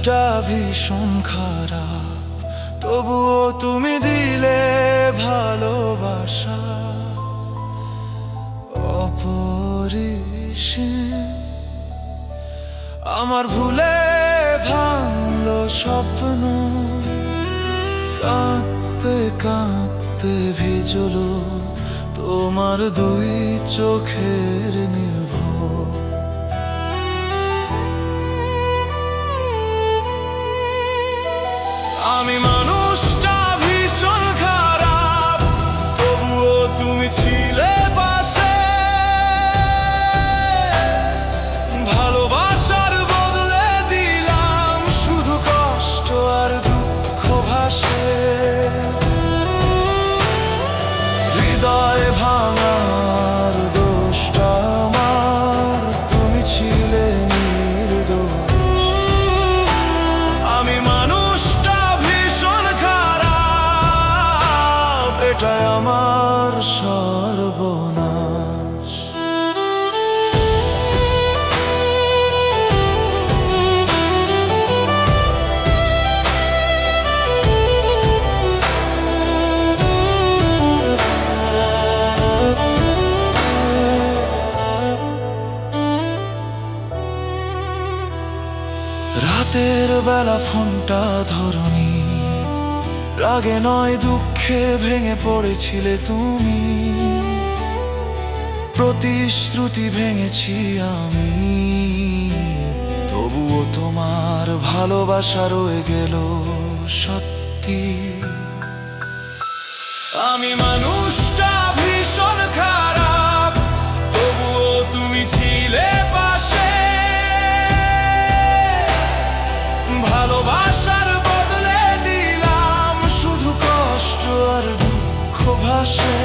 মানুষটা ভীষণ খারাপ। তবুও তুমি দিলে ভালোবাসা। অপরিসীম। আমার ভুলে ভাঙলো স্বপ্ন। কাঁদতে কাঁদতে ভিজলো তোমার দুই চোখের নির্ভর সর্বনাশ। রাতের বেলা ফোনটা ধরনি। রাগে নয় দুঃখে ভেঙে পড়েছিলে তুমি। প্রতিশ্রুতি ভেঙেছি আমি। তবুও তোমার ভালোবাসা রয়ে গেল সত্যি। আমি মানুষটা ভীষণ খারাপ, তবুও তুমি ছিলে পাশে। ভালোবাসার বদলে দিলাম শুধু কষ্ট আর দুঃখ ভাসে।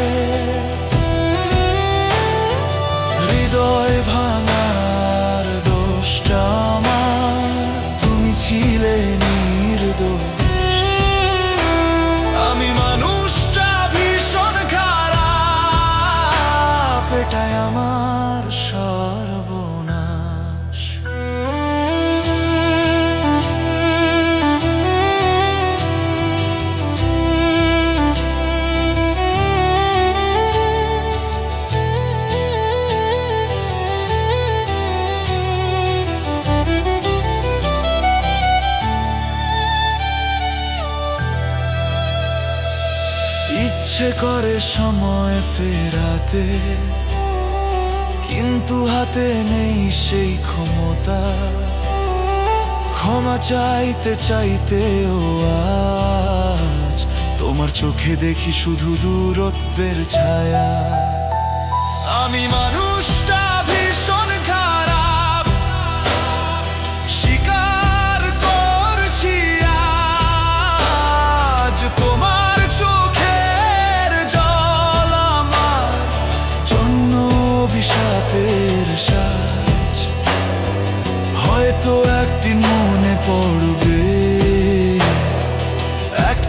হৃদয় ভাঙার দোষটা আমার তুমি ছিলে নির্দোষ। আমি মানুষটা ভীষণ খারাপ এটাই আমার ইচ্ছে করে সময় ফেরাতে, কিন্তু হাতে নেই সেই ক্ষমতা। ক্ষমা চাইতে চাইতে ও আজ তোমার চোখে দেখি শুধু দূরত্বের ছায়া। আমি মানুষটা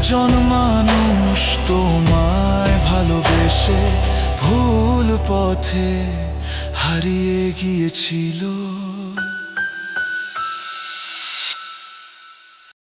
একজন মানুষ তোমায় ভালোবেসে ভুল পথে হারিয়ে গিয়েছিল।